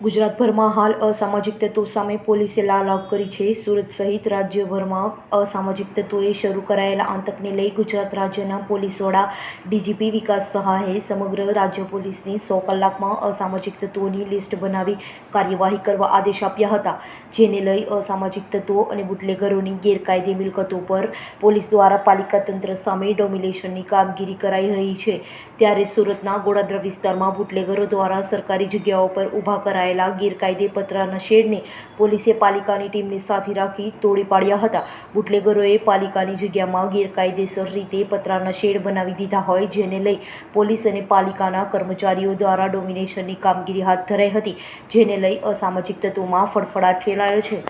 ગુજરાતભરમાં હાલ અસામાજિક તત્વો સામે પોલીસે લાલાવ કરી છે. સુરત સહિત રાજ્યભરમાં અસામાજિક તત્વોએ શરૂ કરાયેલા આતંકને લઈ ગુજરાત રાજ્યના પોલીસ વડા ડીજીપી વિકાસ સહાયે સમગ્ર રાજ્ય પોલીસની સો કલાકમાં અસામાજિક તત્વોની લિસ્ટ બનાવી કાર્યવાહી કરવા આદેશ આપ્યા હતા, જેને લઈ અસામાજિક તત્વો અને બુટલેગરોની ગેરકાયદે મિલકતો પર પોલીસ દ્વારા પાલિકા તંત્ર સામે ડોમિનેશનની કામગીરી કરાઈ રહી છે. ત્યારે સુરતના ગોળાદ્ર વિસ્તારમાં બુટલેગરો દ્વારા સરકારી જગ્યાઓ પર ઊભા કરાયેલા ગેરકાયદે પતરાના શેડને પોલીસે પાલિકાની ટીમની સાથે રાખી તોડી પાડ્યા હતા. બુટલેગરોએ પાલિકાની જગ્યામાં ગેરકાયદેસર રીતે પતરાના શેડ બનાવી દીધા હોય, જેને લઈ પોલીસ અને પાલિકાના કર્મચારીઓ દ્વારા ડોમિનેશનની કામગીરી હાથ ધરાઈ હતી, જેને લઈ અસામાજિક તત્વોમાં ફડફડાટ ફેલાયો છે.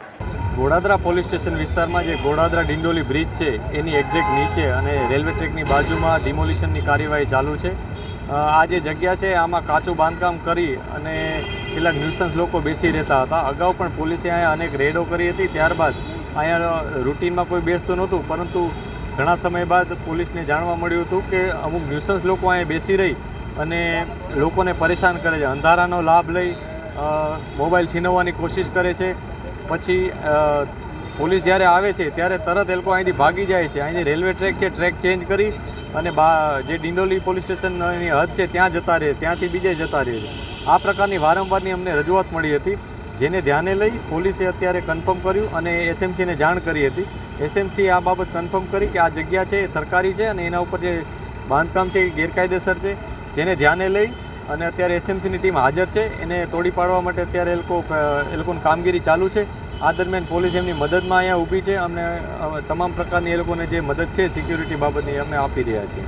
ગોડાદરા પોલીસ સ્ટેશન વિસ્તારમાં જે ગોડાદરા ડિંડોલી બ્રિજ છે, એની એક્ઝેક્ટ નીચે અને રેલવે ટ્રેકની બાજુમાં ડિમોલિશનની કાર્યવાહી ચાલુ છે. આ જે જગ્યા છે, આમાં કાચું બાંધકામ કરી અને કેટલાક ન્યુસન્સ લોકો બેસી રહેતા હતા. અગાઉ પણ પોલીસે અહીંયા અનેક રેડો કરી હતી. ત્યારબાદ અહીંયા રૂટીનમાં કોઈ બેસતું નહોતું. પરંતુ ઘણા સમય બાદ પોલીસને જાણવા મળ્યું હતું કે અમુક ન્યુસન્સ લોકો અહીંયા બેસી રહી અને લોકોને પરેશાન કરે છે. અંધારાનો લાભ લઈ મોબાઈલ છીનવવાની કોશિશ કરે છે. પછી પોલીસ જ્યારે આવે છે, ત્યારે તરત એ લોકો અહીંથી ભાગી જાય છે. અહીંથી રેલવે ટ્રેક છે, ટ્રેક ચેન્જ કરી અને બા જે ડિંડોલી પોલીસ સ્ટેશનની હદ છે, ત્યાં જતા રહે, ત્યાંથી બીજે જતા રહે છે. આ પ્રકારની વારંવારની અમને રજૂઆત મળી હતી, જેને ધ્યાને લઈ પોલીસે અત્યારે કન્ફર્મ કર્યું અને એસએમસીને જાણ કરી હતી. એસએમસી આ બાબત કન્ફર્મ કરી કે આ જગ્યા છે, એ સરકારી છે અને એના ઉપર જે બાંધકામ છે, એ ગેરકાયદેસર છે, જેને ધ્યાને લઈ અને અત્યારે એસએમસીની ટીમ હાજર છે. એને તોડી પાડવા માટે અત્યારે એ લોકો, એ લોકોની કામગીરી ચાલુ છે. આ દરમિયાન પોલીસ એમની મદદમાં અહીંયા ઊભી છે અને તમામ પ્રકારની એ લોકોને જે મદદ છે સિક્યુરિટી બાબતની અમે આપી રહ્યા છીએ